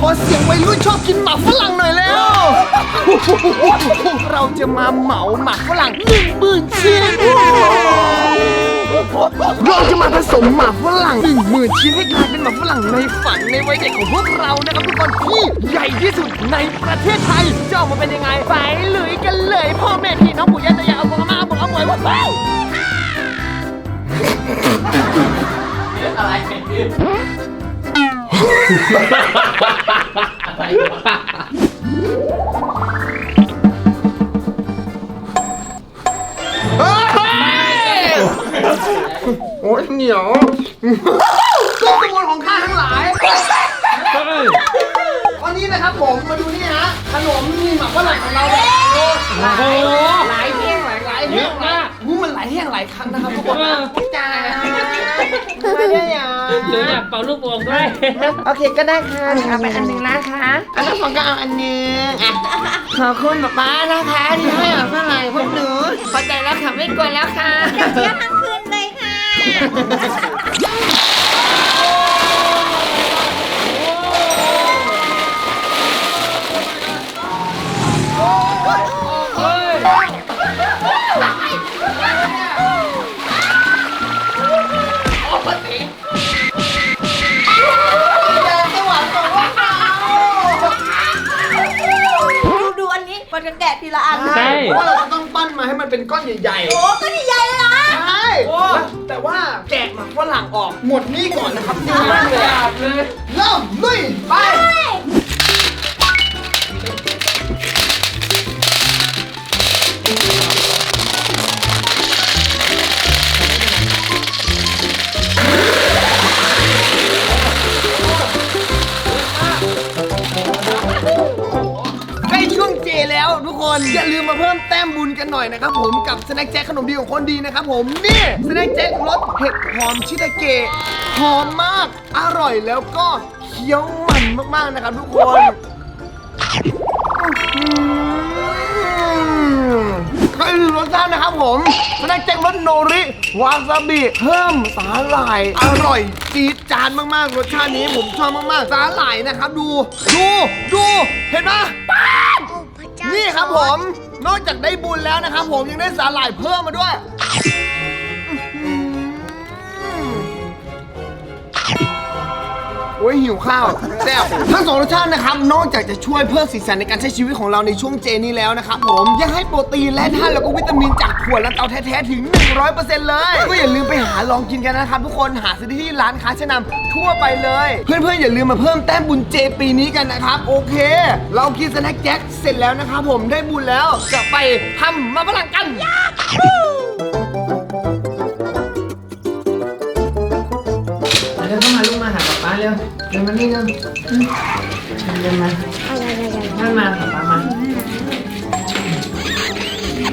ขอเสียงวัยรุ่นชอบกินหมากฝรั่งหน่อยแล้ว เราจะมาเหมาหมากฝรั่งหนึ่งหมื่นชิ้น เราจะมาผสมหมากฝรั่งหนึ่งหมื่นชิ้นให้กลายเป็นหมากฝรั่งในฝันในวัยเด็กของพวกเรานะครับทุกคนที่ใหญ่ที่สุดในประเทศไทยจะออกมาเป็นยังไง ไปลุยกันเลยพ่อแม่พี่น้องปู่ย่าตายายเอาบอกมาเอาบอกอาหมวยว้าว โอ้ยเหนียวตัวสมุนของข้าทั้งหลาย วันนี้นะครับผมมาดูนี่ฮะขนมมีหมักฝรั่งของเราแบบหลายหลายแห้งหลายหลายแห้งหลายหูมันหลายแห้งหลายครั้งนะครับทุกคนนะ จ้าไม่ได้ยังหนูอยากเป่าลูกโป่งด้วย โอเคก็ได้ค่ะเอาไปอันหนึ่งนะคะอันนั้นผมก็เอาอันหนึงอะขอบคุณป๊าป๊านะคะที่ให้หมักฝรั่งพวกหนูพอใจแล้วค่ะไม่กวนแล้วค่ะเที่ยวทั้งคืนเลยค่ะ เป็นก้อนใหญ่โอ้ก็นี่ใหญ่เลยนะ ๆใช่แต่ว่าแกะหมักฝรั่งออกหมดนี่ก่อนนะครับนี่มากเลยอะเริ่มลุยไป อย่าลืมมาเพิ่มแต้มบุญกันหน่อยนะครับผมกับสแน็คแจ็คขนมดีของคนดีนะครับผมนี่สแน็คแจ็ครสเห็ดหอมชิตาเกะหอมมาก อร่อยแล้วก็เคี้ยวมันมากๆนะครับทุกคนก็คือรสชาตินะครับผมสแน็คแจ็ครสโนริ วาซาบิ เพิ่มสาหร่าย อร่อยจี๊ดจานมากๆ รสชาตินี้ผมชอบมากๆ สาหร่ายนะครับ ดู ดู ดู เห็นไหม นี่ครับผม นอกจากได้บุญแล้วนะครับผมยังได้สาหร่ายเพิ่มมาด้วย โอ้ยหิวข้าวแซ่บทั้งสองรสชาตินะครับ นอกจากจะช่วยเพิ่มสีสันในการใช้ชีวิตของเราในช่วงเจนี้แล้วนะครับผมยังให้โปรตีนและธาตุแล้วก็วิตามินจากถั่วลันเตาแท้ๆถึง 100%เลย ก็อย่าลืมไปหาลองกินกันนะครับทุกคนหาซื้อได้ที่ร้านค้าชั้นนำทั่วไปเลย เพื่อนๆอย่าลืมมาเพิ่มแต้มบุญเจปีนี้กันนะครับโอเค เรากินสแน็คแจ็คเสร็จแล้วนะครับผมได้บุญแล้วจะไปทำมาฝรั่งกัน เร็วเดินมานี่เร็วเดินมานั่งมาหาป๊ามา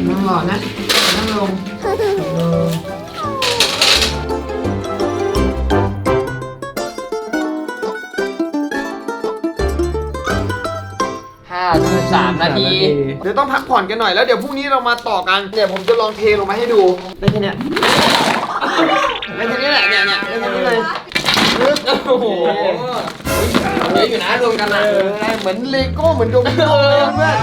นั่งรอนะนั่งลงลงห้าสิบสามนาทีเดี๋ยวต้องพักผ่อนกันหน่อยแล้วเดี๋ยวพรุ่งนี้เรามาต่อกันเดี๋ยวผมจะลองเทลงมาให้ดูได้แค่เนี้ยได้แค่นี้แหละเนี่ยเนี่ยได้แค่นี้เลย โอ้โหเยอะอยู่นะรวมกันเอนะอเหมือนเลโก้เหมือนโดมิโนเลยเพื่อน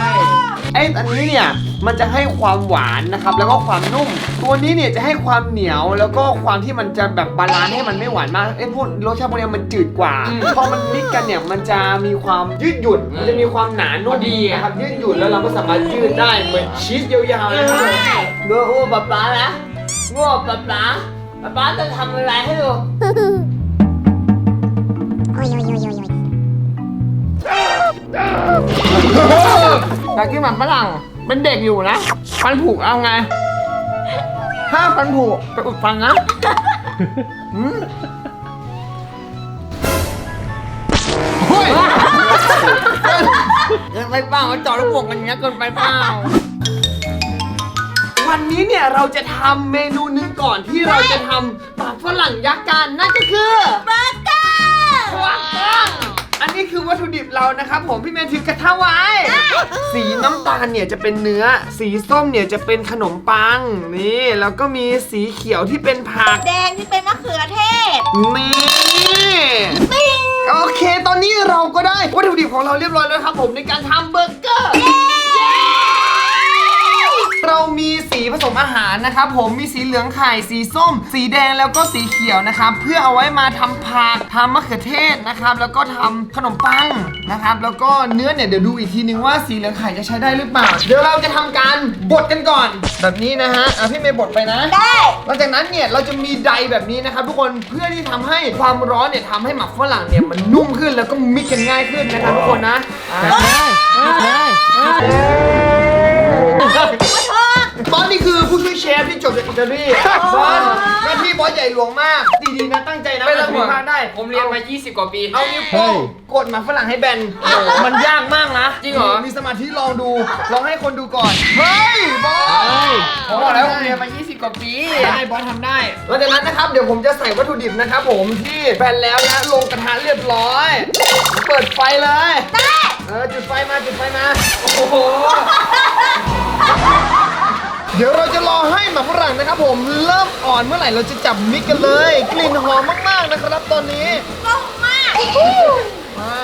ไอ้อันนี้เนี่ยมันจะให้ความหวานนะครับแล้วก็ความนุ่ม ตัวนี้เนี่ยจะให้ความเหนียวแล้วก็ความที่มันจะแบบบาลานซ์ให้มันไม่หวานมากไอ้พวกรสชาติพวกเนี้ยมันจืดกว่าพอมันมิกกันเนี่ยมันจะมีความยืดหยุ่นมันจะมีความหนานุ่มนะครับยืดหยุ่นแล้วเราก็สามารถยืดได้เหมือนชีสยาวๆเลยครับดูโอ้ป๊าป๊านะง้อป๊าป๊าป๊าป๊าจะทำอะไรให้ดู อยากกินหมันฝรั่ง เป็นเด็กอยู่นะ ฟันผุเอาไง ถ้าฟันผุไปอุดฟันนะหืมเฮ้ยเกินไปเปล่าเจาะลูกโป่งกันอย่างเงี้ยเกินไปเปล่า วันนี้เนี่ยเราจะทำเมนูหนึงก่อนที่เราจะทำหมากฝรั่งยักษ์กันนั่นก็คือ เบอร์เกอร์ถูกต้อง อันนี้คือวัตถุดิบเรานะครับผมพี่เมย์ถือกระทะไว้ สีน้ำตาลเนี่ยจะเป็นเนื้อ สีส้มเนี่ยจะเป็นขนมปังนี่แล้วก็มีสีเขียวที่เป็นผักแดงที่เป็นมะเขือเทศนี่ปิ้งโอเค ตอนนี้เราก็ได้วัตถุดิบของเราเรียบร้อยแล้วครับผมในการทำเบอร์เกอร์เรา มีสีผสมอาหารนะครับผมมีสีเหลืองไข่สีส้ม สีแดงแล้วก็สีเขียวนะครับเพื่อเอาไว้มาทำผักทำมะเขือเทศนะครับ แล้วก็ทำขนมปังนะครับ แล้วก็เนื้อเนี่ยเดี๋ยวดูอีกทีนึงว่าสีเหลืองไข่จะใช้ได้หรือเปล่า เดี๋ยวเราจะทำการบดกันก่อน แบบนี้นะฮะอะพี่เมย์บดไปนะ ได้ หลังจากนั้นเนี่ยเราจะมีไดแบบนี้นะครับทุกคนเพื่อที่ทำให้ความร้อนเนี่ยทำให้หมักฝรั่งเนี่ยมันนุ่มขึ้นแล้วก็มิกกันง่ายขึ้นนะครับทุกคนนะอะ บอสนี่คือผู้ช่วยเชฟที่จบจากอิตาลีบอสหน้าที่บอสใหญ่หลวงมาก ดีๆนะตั้งใจนะไม่ต้องห่วงพลาดได้ ผมเรียนมา 20 กว่าปี เอานิ้วโป้งกดหมาฝรั่งให้แบน มันยากมากนะ จริงเหรอ มีสมาธิลองดู ลองให้คนดูก่อน เฮ้ยบอสผมบอกแล้วผมเรียนมา 20 กว่าปีได้บอสทำได้หลังจากนั้นนะครับเดี๋ยวผมจะใส่วัตถุดิบนะครับผมที่แบนแล้วนะลงกระทะเรียบร้อย เปิดไฟเลยได้เออจุดไฟมาจุดไฟมา โอ้โห เดี๋ยวเราจะรอให้หมาฝรั่งนะครับ ผมเริ่มอ่อนเมื่อไหร่เราจะจับมิกกันเลย กลิ่นหอมมากๆนะครับตอนนี้ต้มมากมา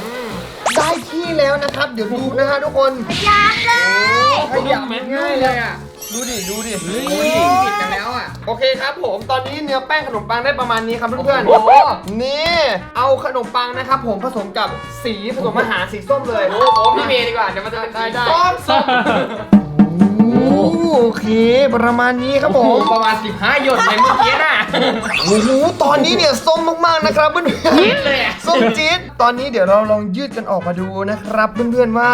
อืมได้ที่แล้วนะครับ เดี๋ยวดูนะฮะทุกคนยางเลยขยับง่ายเลยอะดูดิดูดิโอ้ยติดกันแล้วอะโอเคครับผมตอนนี้เนื้อแป้งขนมปังได้ประมาณนี้ครับเพื่อนโอ้โหๆนี่เอาขนมปังนะครับ ผมผสมกับสีผสมอาหารสีส้มเลยโอ้โหพี่เมย์ดีกว่าเดี๋ยวมันจะเป็นได้ได้ส้มส้ม โอเค ประมาณนี้ครับผโอ้โหม ประมาณ 15 หยดในเมื่อกี้น่ะ โอ้โห ตอนนี้เนี่ยส้มมากๆนะครับเพื่อนจี๊ดเลยอะส้มจี๊ดตอนนี้เดี๋ยวเราลองยืดกันออกมาดูนะครับเพื่อนๆว่า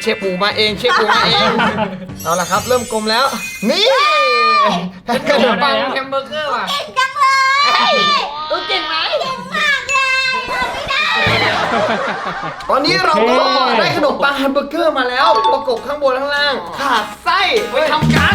เชฟปูมาเองเชฟปูมาเอง เอาละครับ เริ่มกลมแล้ว นี่ขนมปังแฮมเบอร์เกอร์ว่ะ เก่งจังเลย รู้เก่งไหมเก่งม ตอนนี้เราก็ได้ขนมปังแฮมเบอร์เกอร์มาแล้ว ประกบข้างบนข้างล่าง ขาดไส้ไปทำกัน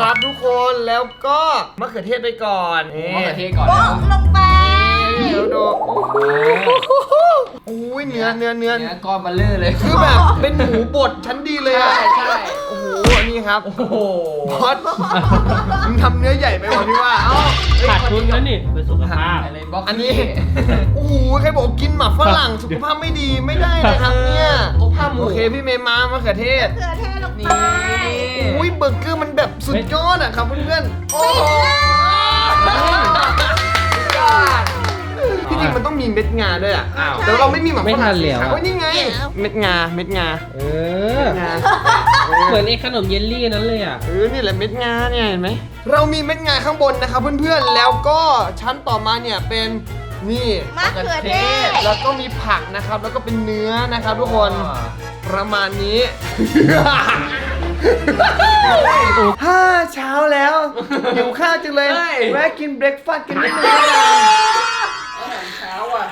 ครับทุกคนแล้วก็มะเขือเทศไปก่อนนี่มะเขือเทศก่อนโปะแล้วลงไปเดี๋ยวดูโอ้โหอุ้ยเนื้อเนื้อเนื้อเนื้อก้อนเบลเลอร์เลย คือแบบเป็นหมูบดชั้นดีเลยอะใช่ใช่โอ้โหนี่ครับโอ้โหบอสมึงทำเนื้อใหญ่ไปกว่าพี่ว่าเอ้าเอ้ยขาดทุนแล้วนี่เพื่อสุขภาพอะไรบล็อกอันนี้โอ้โหใครบอกกินหมักฝรั่งสุขภาพไม่ดีไม่ได้นะครับเนี่ยโอ้ผ้าหมูโอเคพี่เมย์มามะเขือเทศเกลือเทลงนี่ไปอุ้ยเบอร์เกอร์มันแบบ สุดยอดอะครับเพื่อนๆโอ้โหยอดที่จริงมันต้องมีเม็ดงาด้วยอะอ้าว แต่เราไม่มีหมักฝไม่ทัรั่งนแล้วอะโอ้ยนี่ไง เม็ดงาเม็ดงาเออ งา เหมือนไอ้ขนมเยลลี่นั้นเลยอะ เออนี่แหละเม็ดงาเนี่ยเห็นไหมเรามีเม็ดงาข้างบนนะครับเพื่อนๆ แล้วก็ชั้นต่อมาเนี่ยเป็นนี่มะเขือเทศ แล้วก็มีผักนะครับ แล้วก็เป็นเนื้อนะครับทุกคนประมาณนี้ ห้าเช้าแล้วหิวข้าวจังเลยเฮ้ย แวะกินเบรกฟาสต์กันนิดนึงแล้วกันเช้าอะ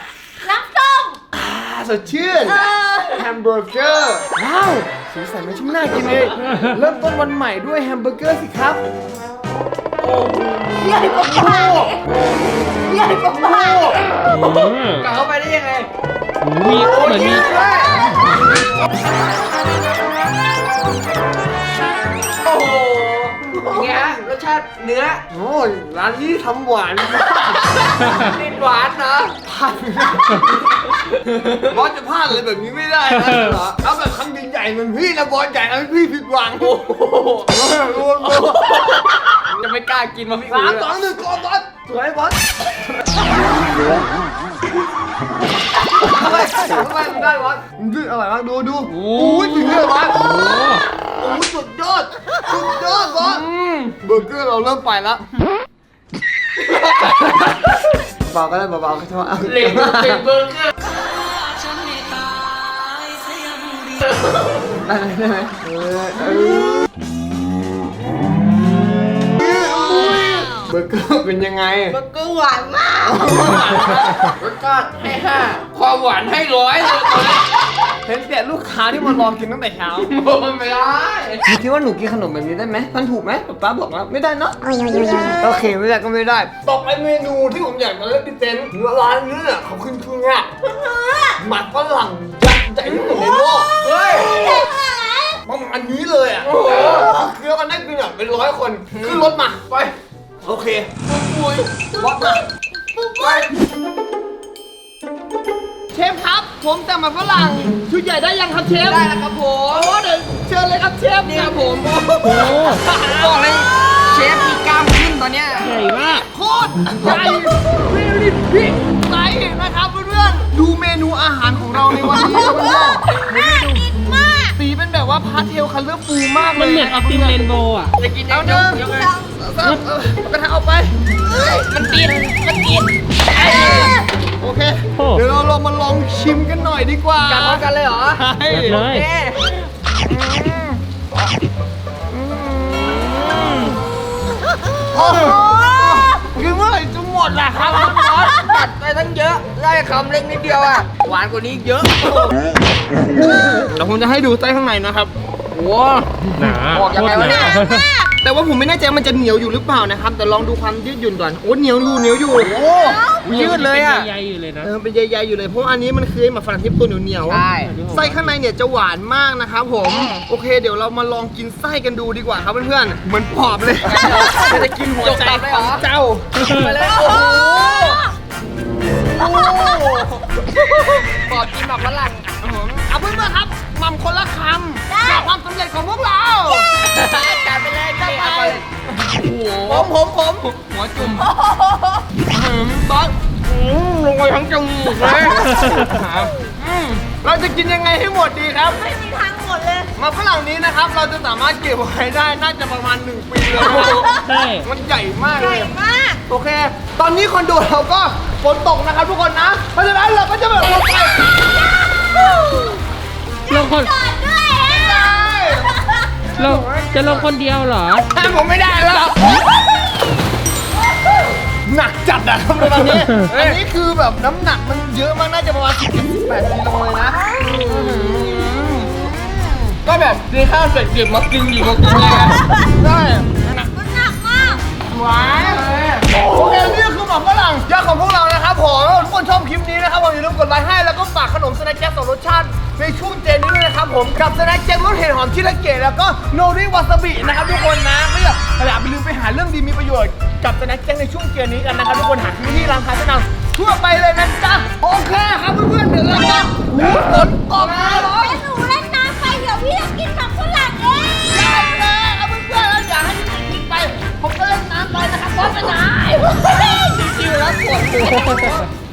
น้ำส้มอ่าสดชื่น เออแฮมเบอร์เกอร์ ว้าวสีสันไม่ชุ่มน่ากินเลย เริ่มต้นวันใหม่ด้วยแฮมเบอร์เกอร์สิครับ ใหญ่กว่าบ้านอีกใหญ่กว่าบ้านอีกอืมกลับเข้าไปได้ยังไง มีเหมือนมี โอ้โหเป็นไงฮะรสชาติเนื้อโอ้ยร้านนี้ทำหวานนิดหวานเนาะพลาดบอสจะพลาดอะไรแบบนี้ไม่ได้นะเหรอเอาแบบคำใหญ่ๆเหมันพี่นะบอสใหญ่แล้วพี่ผิดหวังโอ้โหรวมจะไม่กล้ากินมาพี่สามสอู๋องหนึ่งกอบอสสวยบอส ทำไมทำไมมันได้บอสมันดื้ออร่อยมากดูดูโอ้ยถึงเรื่องบอสโอ้โอ้สุดยอดสุดยอดบอสเบอร์เกอร์เราเริ่มไปแล้วเบาก็ได้เบาๆก็ชอบเอาเหล็กเหล็กเบอร์เกอร์ได้ไหมได้ไหมเออเออเบอร์เกอร์เป็นยังไง เบอร์เกอร์หวานมากรสชาติให้ห้า ความหวานให้ร้อยเลยเห็นแต่ลูกค้าที่มารอกินตั้งแต่เช้าไม่ได้หนูคิดว่าหนูกินขนมแบบนี้ได้ไหมมันถูกไหมป๊าป๊าบอกว่าไม่ได้เนาะโอเคไม่ได้ก็ไม่ได้ต่อไปเมนูที่ผมอยากจะเล่นพิเศษร้านนี้เนี่ยเขาขึ้นชื่อว่าหมักฝรั่งยักษ์ใหญ่ที่สุดในโลกเฮ้ยประมาณนี้เลยอะเคือกันได้คือแบบเป็นร้อยคนขึ้นรถมาไปโอเคปุยวัดมาไปเชฟครับ ผมแต่หมาฝรั่งชุดใหญ่ได้ยังครับเชฟได้แล้วครับผมโอ้เดี๋ยวเชิญเลยครับเชฟนี่ครับผมโอ้โหบอกเลยเชฟมีกล้ามขึ้นตอนเนี้ยใหญ่มากโคตรใหญ่วิลิพิกไซนะครับเพื่อนๆดูเมนูอาหารของเราในวันนี้ครับเพื่อนน่ากินมากๆสีเป็นแบบว่าพาสเทลคัลเลอร์ฟูมากเลมันยเหมือนออติมเรนโบว์อะจะกินเอาเดี๋เดิยวนยังไงเออเออกระทะเอาไปมันติดมันติด อยดีกว่ากัดพร้อมกันเลยเหรอใช่จัดเลยเอ๊ะโอ้โหกินเมื่อไหร่จะหมดล่ะครับน้องตัดไปตั้งเยอะได้คำเล็กนิดเดียวอะ หวานกว่านี้เยอะ เดี๋ยวผมจะให้ดูไส้ข้างในนะครับ โอ้หนาออกยังไงวะเนี่ยโคตรหนาแต่ว่าผมไม่แน่ใจว่ามันจะเหนียวอยู่หรือเปล่านะครับ แต่ลองดูความยืดหยุ่นก่อน โอ้เหนียวอยู่เหนียวอยู่ โอ้ยืดเลยอะป็นใยๆอยู่เลยนะ เออเป็นใยๆอยู่เลย เพราะอันนี้มันคือหมาฝรั่งที่ตัวเหนียวๆใช่ ไส้ข้างในเนี่ยจะหวานมากนะครับผม โอเค เดี๋ยวเรามาลองกินไส้กันดูดีกว่าครับเพื่อนๆ เหมือนปอบเลยจะกินหัวใจจบตับเลยเหรอของเจ้าไปเลยโอ้โอ้โหปอดกินแบบฝรั่งเอาเพื่อนๆครับหมัมคนละคำเพื่อ ความสำเร็จของพวกเรา จัดไปเลยจัดไปเลยผมผมผมหัวจุ่มอืมตอนอืมลงไปทั้งจมูกเลยอืมเราจะกินยังไงให้หมดดีครับ ไม่มีทางหมดเลย มาฝรั่งนี้นะครับ เราจะสามารถเก็บไว้ได้น่าจะประมาณ 1 ปีเลยใช่ มันใหญ่มากใหเลญ่ย มาก โอเค ตอนนี้คอนโดเราก็ฝนตกนะครับทุกคนนะ เพราะฉะนั้นเราก็จะแบบลงไป ลงคน จอดด้วย ลงจะลงคนเดียวเหรอแทนผมไม่ได้แล้วหนักจัดอะครับตอนนี้อันนี้คือแบบน้ำหนักมันเยอะมากน่าจะประมาณ10 18กิโลเลยนะก็แบบกินข้าวเสร็จเก็บมากินอยู่มากินเลยนะได้ ผมกับสแน็คแจ็ครสเห็ดหอมชิราเกะแล้วก็โนริวาซาบินะครับทุกคนนะไม่อยากอย่าไปลืมไปหาเรื่องดีมีประโยชน์กับสแน็คแจ็คในช่วงเจนนี้กันนะครับทุกคนหาซื้อที่ร้านค้าชั้นนำทั่วไปเลยนะจ๊ะโอเคครับเพื่อนๆเดี๋ยวเราจะหูฝนตกมาร้อนแต่หนูเล่นน้ำไปเดี๋ยวพี่จะกินหมักฝรั่งเองได้เลยครับเพื่อนๆแล้วอย่าให้พี่กินไป ผมก็เล่นน้ำไปนะครับว่าไปไหนชิวๆแล้วปวดหัวแต่ครับ